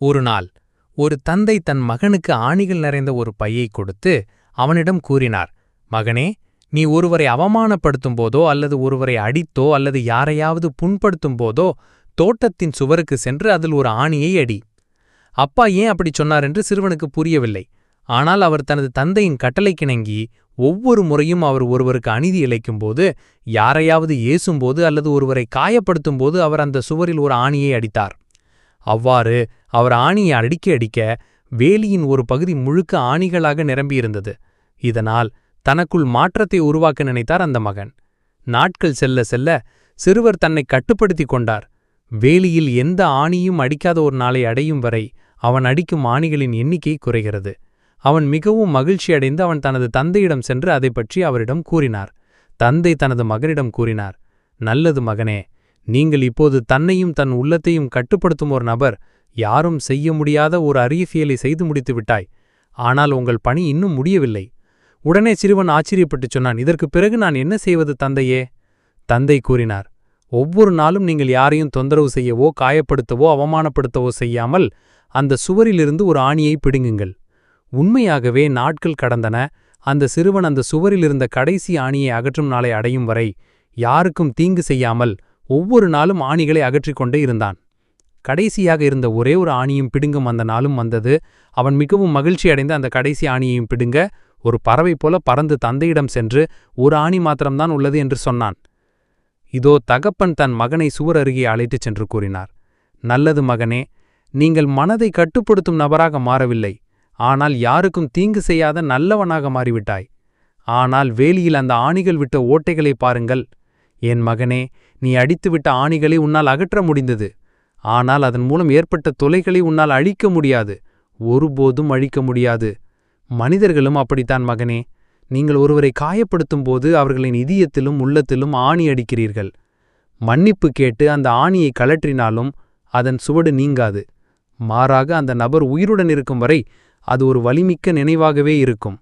ஒரு நாள் ஒரு தந்தை தன் மகனுக்கு ஆணிகள் நிறைந்த ஒரு பையை கொடுத்து அவனிடம் கூறினார் மகனே நீ ஒருவரை அவமானப்படுத்தும் போதோ அல்லது ஒருவரை அடித்தோ அல்லது யாரையாவது புண்படுத்தும் போதோ தோட்டத்தின் சுவருக்கு சென்று அதில் ஒரு ஆணியை அடி. அப்பா ஏன் அப்படி சொன்னார் என்று சிறுவனுக்கு புரியவில்லை. ஆனால் அவர் தனது தந்தையின் கட்டளைக்கிணங்கி ஒவ்வொரு முறையும் அவர் ஒருவருக்கு அநீதி இழைக்கும்போது யாரையாவது ஏசும்போது அல்லது ஒருவரை காயப்படுத்தும்போது அவர் அந்த சுவரில் ஒரு ஆணியை அடித்தார். அவ்வாறு அவர் ஆணியை அடிக்க அடிக்க வேலியின் ஒரு பகுதி முழுக்க ஆணிகளாக நிரம்பியிருந்தது. இதனால் தனக்குள் மாற்றத்தை உருவாக்க நினைத்தார் அந்த மகன். நாட்கள் செல்ல செல்ல சிறுவர் தன்னை கட்டுப்படுத்திக் கொண்டார். வேலியில் எந்த ஆணியும் அடிக்காத ஒரு நாளை அடையும் வரை அவன் அடிக்கும் ஆணிகளின் எண்ணிக்கை குறைகிறது. அவன் மிகவும் மகிழ்ச்சியடைந்து அவன் தனது தந்தையிடம் சென்று அதை பற்றி அவரிடம் கூறினார். தந்தை தனது மகனிடம் கூறினார் நல்லது மகனே நீங்கள் இப்போது தன்னையும் தன் உள்ளத்தையும் கட்டுப்படுத்தும் ஒரு நபர் யாரும் செய்ய முடியாத ஒரு அரியஃபியலை செய்து முடித்து விட்டாய். ஆனால் உங்கள் பணி இன்னும் முடியவில்லை. உடனே சிறுவன் ஆச்சரியப்பட்டுச் சொன்னான் இதற்கு பிறகு நான் என்ன செய்வது தந்தையே? தந்தை கூறினார் ஒவ்வொரு நாளும் நீங்கள் யாரையும் தொந்தரவு செய்யவோ காயப்படுத்தவோ அவமானப்படுத்தவோ செய்யாமல் அந்த சுவரிலிருந்து ஒரு ஆணியை பிடுங்குங்கள். உண்மையாகவே நாட்கள் கடந்தன. அந்த சிறுவன் அந்த சுவரிலிருந்த கடைசி ஆணியை அகற்றும் நாளை அடையும் வரை யாருக்கும் தீங்கு செய்யாமல் ஒவ்வொரு நாளும் ஆணிகளை அகற்றிக்கொண்டே இருந்தான். கடைசியாக இருந்த ஒரே ஒரு ஆணியும் பிடுங்கும் அந்த நாளும் வந்தது. அவன் மிகவும் மகிழ்ச்சி அடைந்த அந்த கடைசி ஆணியையும் பிடுங்க ஒரு பறவை போல பறந்து தந்தையிடம் சென்று ஒரு ஆணி மாத்திரம்தான் உள்ளது என்று சொன்னான். இதோ தகப்பன் தன் மகனை சுவர் அருகே அழைத்துச் சென்று கூறினார் நல்லது மகனே நீங்கள் மனதை கட்டுப்படுத்தும் நபராக மாறவில்லை. ஆனால் யாருக்கும் தீங்கு செய்யாத நல்லவனாக மாறிவிட்டாய். ஆனால் வேலியில் அந்த ஆணிகள் விட்ட ஓட்டைகளை பாருங்கள். என் மகனே நீ அடித்துவிட்ட ஆணிகளை உன்னால் அகற்ற முடிந்தது. ஆனால் அதன் மூலம் ஏற்பட்ட தொலைகளை உன்னால் அழிக்க முடியாது. ஒருபோதும் அழிக்க முடியாது. மனிதர்களும் அப்படித்தான் மகனே. நீங்கள் ஒருவரை காயப்படுத்தும் போது அவர்களின் இதயத்திலும் உள்ளத்திலும் ஆணி அடிக்கிறீர்கள். மன்னிப்பு கேட்டு அந்த ஆணியை கலற்றினாலும் அதன் சுவடு நீங்காது. மாறாக அந்த நபர் உயிருடன் இருக்கும் வரை அது ஒரு வலிமிக்க நினைவாகவே இருக்கும்.